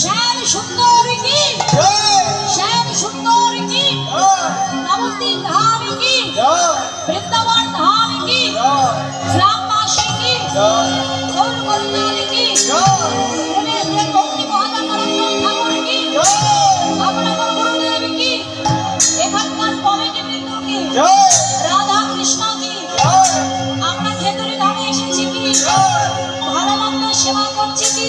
শ্যাম সুন্দর কি? শ্যাম সুন্দর কি? জয় নবদ্বীপ ধাম কি? বৃন্দাবন ধাম কি? গ্রামবাসী কি? গৌর কি? এখানকার কমিটি বৃন্দ কি? রাধা কৃষ্ণ কি? আমরা খেতুরি ধামে এসেছি কি? ভালো মন্দ সেবা করছি কি?